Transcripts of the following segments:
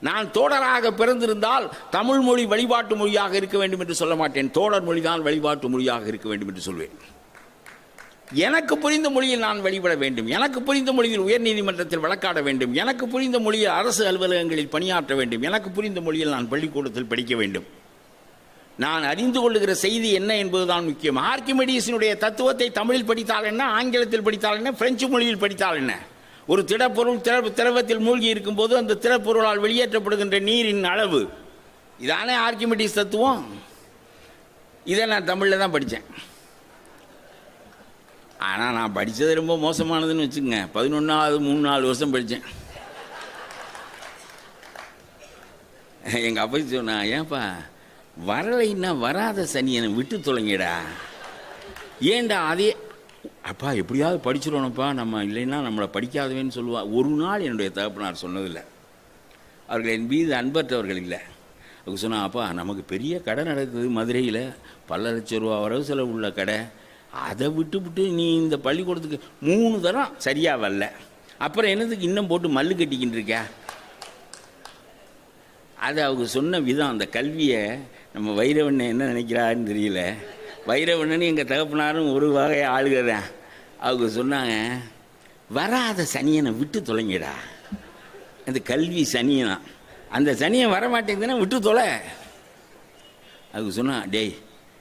நான் தோடராக பிறந்திருந்தால் தமிழ் மொழி வழிபாட்டு மொழியாக இருக்க வேண்டும் என்று சொல்ல மாட்டேன். தோடர் மொழிதான் வழிபாட்டு மொழியாக இருக்க வேண்டும் என்று சொல்வேன். எனக்கு புரிந்த மொழியில் நான் வழிபட வேண்டும். எனக்கு புரிந்த மொழியில் உயர்நீதிமன்றத்தில் வழக்காட வேண்டும். எனக்கு புரிந்த மொழியில் அரசு அலுவலகங்களில் பணியாற்ற வேண்டும். எனக்கு புரிந்த மொழியில் நான் பள்ளிக்கூடத்தில் படிக்க வேண்டும். நான் அறிந்து கொள்ளுகிற செய்தி என்ன என்பதுதான் முக்கியம். ஆர்கிமெடிஸினுடைய தத்துவத்தை தமிழில் படித்தால் என்ன ஆங்கிலத்தில் படித்தால் என்ன பிரெஞ்சு மொழியில் படித்தால் என்ன? ஒரு திடப்பொருள் திர திரவத்தில் மூழ்கி இருக்கும்போது அந்த திடப்பொருளால் வெளியேற்றப்படுகின்ற நீரின் அளவு. இதானே ஆர்கிமெட்டிஸ் தத்துவம். இதை நான் தமிழில் தான் படித்தேன் ஆனால் நான் படித்தது ரொம்ப மோசமானதுன்னு வச்சுக்கோங்க. பதினொன்றாவது மூணு நாலு வருஷம் படித்தேன் எங்கள் அப்பா சொன்னா ஏன்பா வரலைன்னா வராத சனியனை விட்டு தொலைங்கடா. ஏன்டா அதே அப்பா எப்படியாவது படிச்சிடணும்ப்பா நம்ம இல்லைன்னா நம்மளை படிக்காதவேன்னு சொல்லுவாள் ஒரு நாள் என்னுடைய தகப்பனார் சொன்னதில்லை. அவர்கள் என் மீது அன்பற்றவர்கள் இல்லை. அவங்க சொன்னா அப்பா நமக்கு பெரிய கடை நடக்குது மதுரையில். பல லட்சம் ரூபா வரவு செலவு உள்ள கடை. அதை விட்டு விட்டு நீ இந்த பள்ளிக்கூடத்துக்கு மூணு தரம் சரியாக வரல. அப்புறம் என்னதுக்கு இன்னும் போட்டு மல்லு கட்டிக்கிட்டு இருக்க? அது அவங்க சொன்ன விதம் அந்த கல்வியை நம்ம வைரவண்ணன் என்ன நினைக்கிறாருன்னு தெரியல. வைரவண்ணன் எங்கள் தகப்பனாரும் ஒரு வகை ஆளுகிறேன் அவங்க சொன்னாங்க வராத சனியனை விட்டு தொலைங்கடா. அந்த கல்வி சனியனா. அந்த சனியன் வரமாட்டேங்குதுன்னா விட்டு தொலை. அதுக்கு சொன்னால் டேய்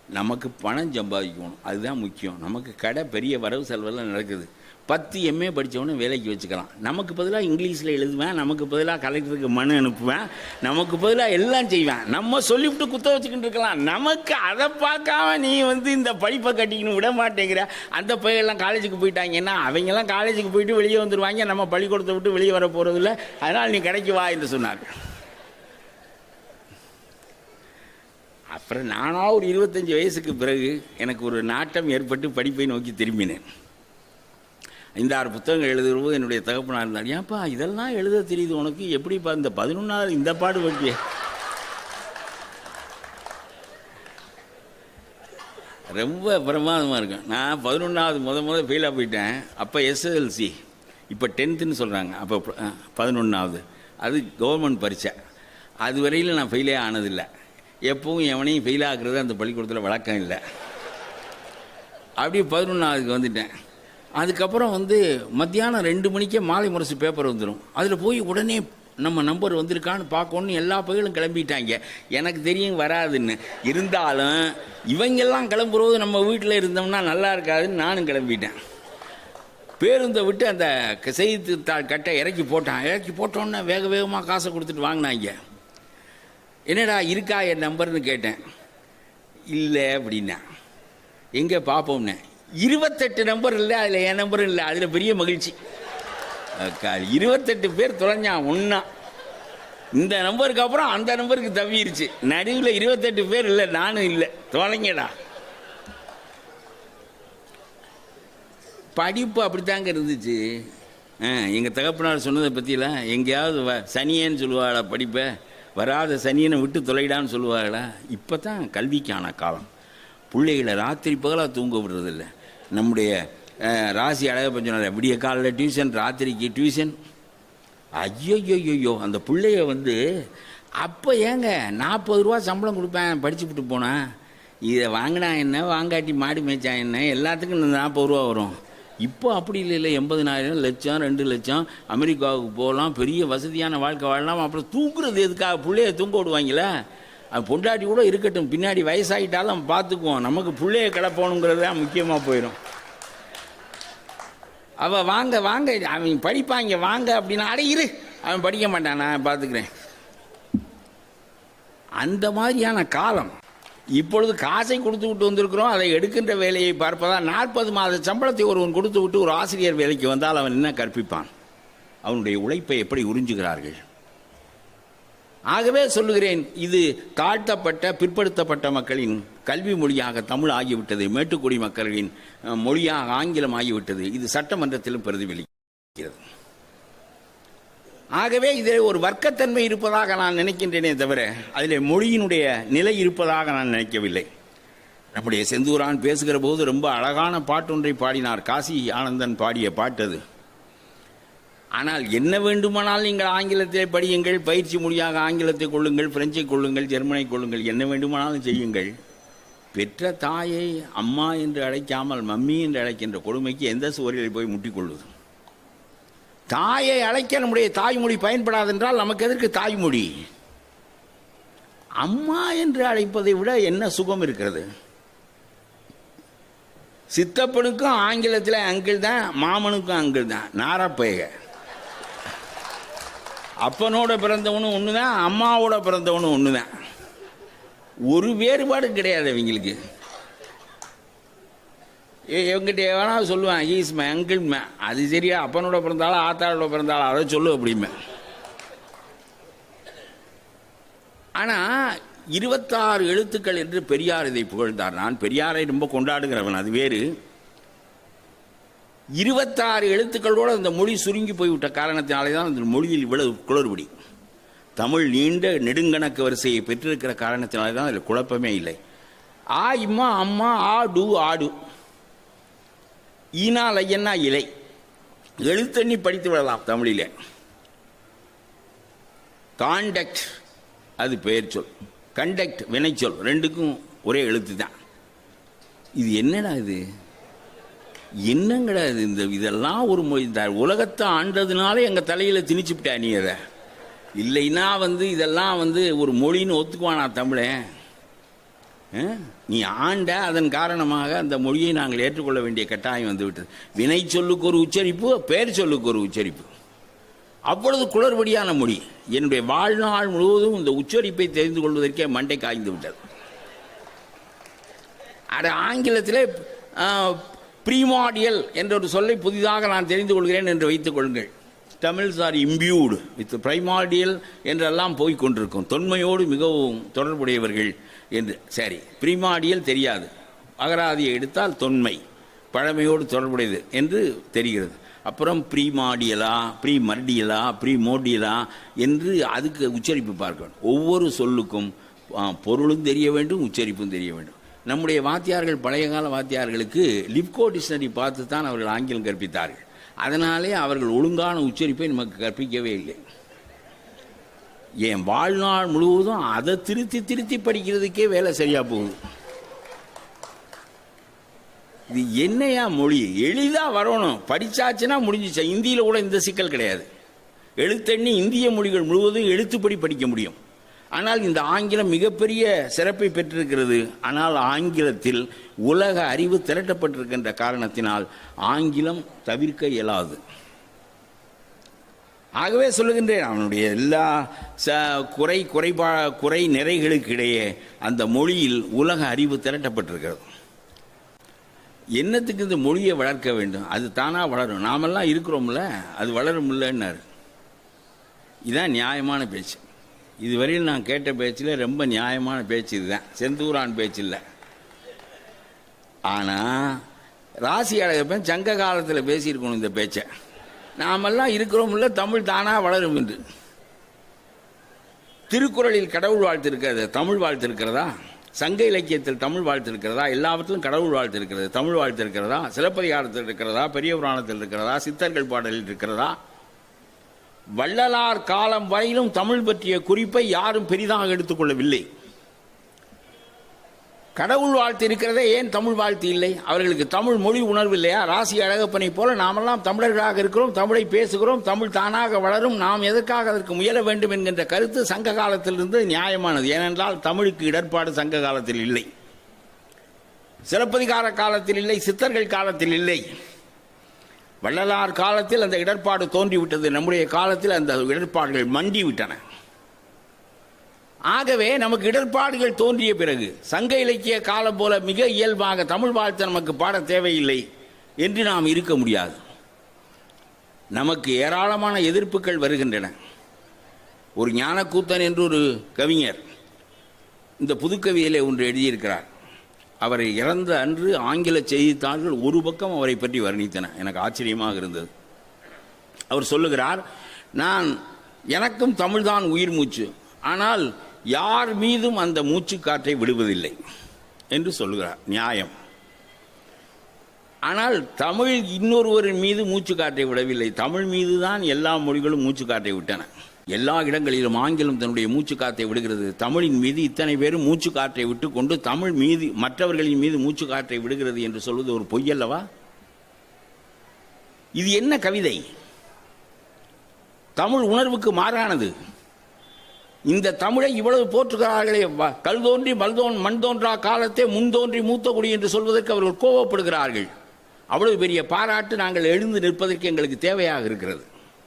நமக்கு பணம் சம்பாதிக்கணும். அதுதான் முக்கியம். நமக்கு கடை பெரிய வரவு செலவெல்லாம் நடக்குது. பத்து எம்ஏ படித்தவொடனே வேலைக்கு வச்சுக்கலாம். நமக்கு பதிலாக இங்கிலீஷில் எழுதுவேன் நமக்கு பதிலாக கலெக்டருக்கு மனு அனுப்புவேன் நமக்கு பதிலாக எல்லாம் செய்வேன். நம்ம சொல்லிவிட்டு குத்த வச்சுக்கிட்டு இருக்கலாம். நமக்கு அதை பார்க்காம நீ வந்து இந்த படிப்பை கட்டிக்கணும் விட மாட்டேங்கிற. அந்த பையெல்லாம் காலேஜுக்கு போயிட்டாங்கன்னா அவங்கெல்லாம் காலேஜுக்கு போயிட்டு வெளியே வந்துடுவாங்க நம்ம பள்ளிக்கூடத்தை விட்டு வெளியே வர போகிறதில்ல அதனால் நீ கடைக்கு வா என்று சொன்னார். அப்புறம் நானாக ஒரு இருபத்தஞ்சி வயசுக்கு பிறகு எனக்கு ஒரு நாட்டம் ஏற்பட்டு படிப்பை நோக்கி திரும்பினேன். இந்த ஆறு புத்தகங்கள் எழுதும்போது என்னுடைய தகப்பனாக இருந்தார். ஏன்ப்பா இதெல்லாம் எழுத தெரியுது உனக்கு? எப்படிப்பா இந்த பதினொன்றாவது இந்த பாடு பற்றிய ரொம்ப பிரமாதமாக இருக்கும் நான் பதினொன்றாவது முத முத ஃபெயிலாக போயிட்டேன். அப்போ எஸ்எஸ்எல்சி இப்போ டென்த்துன்னு சொல்கிறாங்க அப்போ பதினொன்றாவது அது கவர்மெண்ட் பரீட்சை. அது வரையில் நான் ஃபெயிலே ஆனதில்லை. எப்பவும் எவனையும் ஃபெயில் ஆகுறது அந்த பள்ளிக்கூடத்தில் வழக்கம் இல்லை. அப்படியே பதினொன்றாவதுக்கு வந்துட்டேன். அதுக்கப்புறம் வந்து மத்தியானம் ரெண்டு மணிக்கே மாலை முரசு பேப்பர் வந்துடும் அதில் போய் உடனே நம்ம நம்பர் வந்திருக்கான்னு பார்க்கணுன்னு எல்லா பயிலும் கிளம்பிட்டாங்க. எனக்கு தெரியும் வராதுன்னு. இருந்தாலும் இவங்கெல்லாம் கிளம்புறது நம்ம வீட்டில் இருந்தோம்னா நல்லா இருக்காதுன்னு நானும் கிளம்பிட்டேன். பேருந்தை விட்டு அந்த செய்தித்தாள் கட்டை இறக்கி போட்டான். இறக்கி போட்டோன்னே வேக வேகமாக காசை கொடுத்துட்டு வாங்கினாங்க. என்னடா இருக்கா என் நம்பர்னு கேட்டேன். இல்லை அப்படின்னா. எங்கே பார்ப்போம்னே இருபத்தெட்டு நம்பர் இல்லை அதில் என் நம்பரும் இல்லை அதில் பெரிய மகிழ்ச்சி. இருபத்தெட்டு பேர் தொலைஞ்சான் ஒன்றா இந்த நம்பருக்கு அப்புறம் அந்த நம்பருக்கு தவிருச்சு. நடுவில் இருபத்தெட்டு பேர் இல்லை நானும் இல்லை. தொலைங்கடா. படிப்பு அப்படித்தாங்க இருந்துச்சு. எங்கள் தகப்பனார் சொன்னதை பற்றிலாம் எங்கேயாவது வ சனியேன்னு சொல்லுவாளா படிப்பை? வராத சனியனை விட்டு தொலைடான்னு சொல்லுவாளா? இப்போ தான் கல்விக்கான காலம். பிள்ளைகளை ராத்திரி பகலாக தூங்க விடுறதில்ல. நம்முடைய ராசி அழகப்ப சொன்னார் விடிய காலையில் டியூஷன் ராத்திரிக்கு டியூஷன் ஐயோ அந்த பிள்ளைய வந்து அப்போ ஏங்க நாற்பது ரூபா சம்பளம் கொடுப்பேன் படிச்சுப்புட்டு போனேன் இதை வாங்கினா என்ன வாங்காட்டி மாடி மேய்ச்சா என்ன எல்லாத்துக்கும் இந்த நாற்பது ரூபா வரும். இப்போ அப்படி இல்லை இல்லை எண்பதினாயிரம் லட்சம் ரெண்டு லட்சம் அமெரிக்காவுக்கு போகலாம் பெரிய வசதியான வாழ்க்கை வாழலாம் அப்புறம் தூங்குறது எதுக்காக? பிள்ளைய தூங்க விடுவாங்களே? பொண்டாட்டி கூட இருக்கட்டும். பின்னாடி வயசாகிட்டாலும் பார்த்துக்குவோம். நமக்கு பிள்ளைய கிளப்பணுங்கிறது தான் முக்கியமாக போயிடும் அவள் வாங்க வாங்க. அவன் படிப்பாங்க வாங்க அப்படின்னா அட இரு. அவன் படிக்க மாட்டான் நான் பார்த்துக்கிறேன். அந்த மாதிரியான காலம். இப்பொழுது காசை கொடுத்து விட்டு வந்திருக்கிறோம். அதை எடுக்கின்ற வேலையை பார்ப்பதால் நாற்பது மாத சம்பளத்தை ஒருவன் கொடுத்து விட்டு ஒரு ஆசிரியர் வேலைக்கு வந்தால் அவன் என்ன கற்பிப்பான்? அவனுடைய உழைப்பை எப்படி உறிஞ்சுகிறார்கள்? ஆகவே சொல்லுகிறேன் இது தாழ்த்தப்பட்ட பிற்படுத்தப்பட்ட மக்களின் கல்வி மொழியாக தமிழ் ஆகிவிட்டது மேட்டுக்குடி மக்களின் மொழியாக ஆங்கிலம் ஆகிவிட்டது. இது சட்டமன்றத்திலும் பிரதிபலிக்கிறது ஆகவே இதில் ஒரு வர்க்கத்தன்மை இருப்பதாக நான் நினைக்கின்றேனே தவிர அதில் மொழியினுடைய நிலை இருப்பதாக நான் நினைக்கவில்லை. நம்முடைய செந்தூரான் பேசுகிற போது ரொம்ப அழகான பாட்டொன்றை பாடினார். காசி ஆனந்தன் பாடிய பாட்டு அது ஆனால் என்ன வேண்டுமானால் நீங்கள் ஆங்கிலத்தை படியுங்கள் பயிற்சி மொழியாக ஆங்கிலத்தை கொள்ளுங்கள் பிரெஞ்சை கொள்ளுங்கள் ஜெர்மனை கொள்ளுங்கள் என்ன வேண்டுமானாலும் செய்யுங்கள். பெற்ற தாயை அம்மா என்று அழைக்காமல் மம்மி என்று அழைக்கின்ற கொடுமைக்கு எந்த சுவரில் போய் முட்டிக்கொள்வது? தாயை அழைக்க நம்முடைய தாய்மொழி பயன்படாதென்றால் நமக்கு எதற்கு தாய்மொழி? அம்மா என்று அழைப்பதை விட என்ன சுகம் இருக்கிறது? சித்தப்பனுக்கும் ஆங்கிலத்தில் அங்கிள் தான் மாமனுக்கும் அங்கிள் தான் நாரப்பேக. அப்பனோட பிறந்தவனும் ஒன்று தான் அம்மாவோட பிறந்தவனும் ஒன்று தான் ஒரு வேறுபாடு கிடையாது அவங்களுக்கு இவங்கிட்ட வேணா சொல்லுவேன் ஈஸ் மை அங்கிள் மே. அது சரியா அப்பனோட பிறந்தாலும் ஆத்தாரோட பிறந்தாலும் அதை சொல்லு அப்படிமே ஆனால் இருபத்தாறு எழுத்துக்கள் என்று பெரியார் இதை புகழ்ந்தார். நான் பெரியாரை ரொம்ப கொண்டாடுகிறவன் அது வேறு. இருபத்தாறு எழுத்துக்களோடு அந்த மொழி சுருங்கி போய்விட்ட காரணத்தினாலே தான் அந்த மொழியில் இவ்வளவு குளறுபடி. தமிழ் நீண்ட நெடுங்கணக்கு வரிசையை பெற்றிருக்கிற காரணத்தினாலே தான் அதில் குழப்பமே இல்லை. ஆ இம்மா அம்மா ஆ டு ஆடு ஈனால் ஐயன்னா இலை. எழுத்தண்ணி படித்து விடலாம் தமிழில். காண்டக்ட் அது பெயர் சொல். கண்டக்ட் வினைச்சொல். ரெண்டுக்கும் ஒரே எழுத்து தான் இது என்னடா இது? என்னங்கடா இந்த இதெல்லாம் ஒரு மொழி இந்த உலகத்தை ஆண்டதுனால எங்கள் தலையில் திணிச்சுவிட்டா நீ அதை? இல்லைன்னா வந்து இதெல்லாம் வந்து ஒரு மொழின்னு ஒத்துக்குவானா தமிழன் நீ ஆண்ட அதன் காரணமாக அந்த மொழியை நாங்கள் ஏற்றுக்கொள்ள வேண்டிய கட்டாயம் வந்து விட்டது வினை சொல்லுக்கு ஒரு உச்சரிப்பு பெயர் சொல்லுக்கு ஒரு உச்சரிப்பு. அவ்வளவு குளறுபடியான மொழி. என்னுடைய வாழ்நாள் முழுவதும் இந்த உச்சரிப்பை தெரிந்து கொள்வதற்கே மண்டை காய்ந்து விட்டது. அது ஆங்கிலத்திலே ப்ரீமாடியல் என்ற ஒரு சொல்லை புதிதாக நான் தெரிந்து கொள்கிறேன் என்று வைத்துக் கொள்ளுங்கள். Tamils are imbued with primordial என்றெல்லாம் போய் கொண்டிருக்கும். தொன்மையோடு மிகவும் தொடர்புடையவர்கள் என்று சரி ப்ரீமாடியல் தெரியாது. அகராதியை எடுத்தால் தொன்மை பழமையோடு தொடர்புடையது என்று தெரிகிறது. அப்புறம் ப்ரீமாடியலா ப்ரீ மர்டியலா ப்ரீ மோடியலா என்று அதுக்கு உச்சரிப்பு பார்க்கணும். ஒவ்வொரு சொல்லுக்கும் பொருளும் தெரிய வேண்டும் உச்சரிப்பும் தெரிய வேண்டும். நம்முடைய வாத்தியார்கள் பழைய கால வாத்தியார்களுக்கு லிப்கோ டிக்ஷனரி பார்த்து தான் அவர்கள் ஆங்கிலம் கற்பித்தார்கள். அதனாலே அவர்கள் ஒழுங்கான உச்சரிப்பை நமக்கு கற்பிக்கவே இல்லை. என் வாழ்நாள் முழுவதும் அதை திருத்தி திருத்தி படிக்கிறதுக்கே வேலை சரியாக போகுது. இது என்னையா மொழி? எளிதாக வரணும். படித்தாச்சுன்னா முடிஞ்சிச்சா. இந்தியில் கூட இந்த சிக்கல் கிடையாது. எழுத்தெண்ணி இந்திய மொழிகள் முழுவதும் எழுத்துப்படி படிக்க முடியும். ஆனால் இந்த ஆங்கிலம் மிகப்பெரிய சிறப்பை பெற்றிருக்கிறது. ஆனால் ஆங்கிலத்தில் உலக அறிவு திரட்டப்பட்டிருக்கின்ற காரணத்தினால் ஆங்கிலம் தவிர்க்க இயலாது. ஆகவே சொல்லுகின்றேன் அவனுடைய எல்லா ச குறை குறைபா குறை நிறைகளுக்கு இடையே அந்த மொழியில் உலக அறிவு திரட்டப்பட்டிருக்கிறது. என்னத்துக்கு இந்த மொழியை வளர்க்க வேண்டும்? அது தானாக வளரும். நாமெல்லாம் இருக்கிறோம்ல அது வளரும்லன்னாரு. இதுதான் நியாயமான பேச்சு. இதுவரையில் நான் கேட்ட பேச்சில் ரொம்ப நியாயமான பேச்சு இதுதான். செந்தூரான் பேச்சு இல்லை ஆனால் ராசி அழகப்பன் சங்க காலத்தில் பேசியிருக்கணும் இந்த பேச்சை. நாமெல்லாம் இருக்கிறோம்ல தமிழ் தானாக வளரும் என்று. திருக்குறளில் கடவுள் வாழ்த்து இருக்கிறது தமிழ் வாழ்த்து இருக்கிறதா சங்க இலக்கியத்தில் தமிழ் வாழ்த்து இருக்கிறதா எல்லாவற்றிலும் கடவுள் வாழ்த்து இருக்கிறது தமிழ் வாழ்த்து இருக்கிறதா சிலப்பதிகாரத்தில் இருக்கிறதா? பெரிய புராணத்தில் இருக்கிறதா? சித்தர்கள் பாடலில் இருக்கிறதா? வள்ளலார் காலம் வரையிலும் தமிழ் பற்றிய குறிப்பை யாரும் பெரிதாக எடுத்துக்கொள்ளவில்லை. கடவுள் வாழ்த்து இருக்கிறதே ஏன் தமிழ் வாழ்த்து இல்லை? அவர்களுக்கு தமிழ் மொழி உணர்வு இல்லையா? ராசி அழகப்பனை போல நாமெல்லாம் தமிழர்களாக இருக்கிறோம் தமிழை பேசுகிறோம் தமிழ் தானாக வளரும் நாம் எதற்காக அதற்கு முயல வேண்டும் என்கின்ற கருத்து சங்க காலத்திலிருந்து நியாயமானது. ஏனென்றால் தமிழுக்கு இடர்பாடு சங்க காலத்தில் இல்லை. சிலப்பதிகார காலத்தில் இல்லை சித்தர்கள் காலத்தில் இல்லை. வள்ளலார் காலத்தில் அந்த இடர்பாடு தோன்றிவிட்டது. நம்முடைய காலத்தில் அந்த இடர்பாடுகள் மண்டி விட்டன ஆகவே நமக்கு இடர்பாடுகள் தோன்றிய பிறகு சங்க இலக்கிய காலம் போல மிக இயல்பாக தமிழ் வாழ்த்து நமக்கு பாட தேவையில்லை என்று நாம் இருக்க முடியாது. நமக்கு ஏராளமான எதிர்ப்புகள் வருகின்றன. ஒரு ஞானக்கூத்தன் என்று ஒரு கவிஞர் இந்த புதுக்கவியிலே ஒன்று எழுதியிருக்கிறார். அவரை இறந்த அன்று ஆங்கில செய்தித்தாள்கள் ஒரு பக்கம் அவரை பற்றி வர்ணித்தன. எனக்கு ஆச்சரியமாக இருந்தது. அவர் சொல்லுகிறார் நான் எனக்கும் தமிழ்தான் உயிர் மூச்சு. ஆனால் யார் மீதும் அந்த மூச்சு காற்றை விடுவதில்லை. என்று சொல்லுகிறார். நியாயம். ஆனால் தமிழ் இன்னொருவரின் மீது மூச்சு காற்றை விடவில்லை. தமிழ் மீது தான் எல்லா மொழிகளும் மூச்சு காற்றை விட்டன. எல்லா இடங்களிலும் ஆங்கிலம் தன்னுடைய மூச்சு காற்றை விடுகிறது. தமிழின் மீது இத்தனை பேரும் மூச்சு காற்றை விட்டுக்கொண்டு தமிழ் மீது மற்றவர்களின் மீது மூச்சு காற்றை விடுகிறது என்று சொல்வது ஒரு பொய்யல்லவா? இது என்ன கவிதை? தமிழ் உணர்வுக்கு மாறானது. இந்த தமிழை இவ்வளவு போற்றுகிறார்களே கல் தோன்றி மல்தோன் மண் தோன்றா காலத்தே முன் தோன்றி மூத்த குடி என்று சொல்வதற்கு அவர்கள் கோபப்படுகிறார்கள் அவ்வளவு பெரிய பாராட்டு நாங்கள் எழுந்து நிற்பதற்கு எங்களுக்கு தேவையாக இருக்கிறது.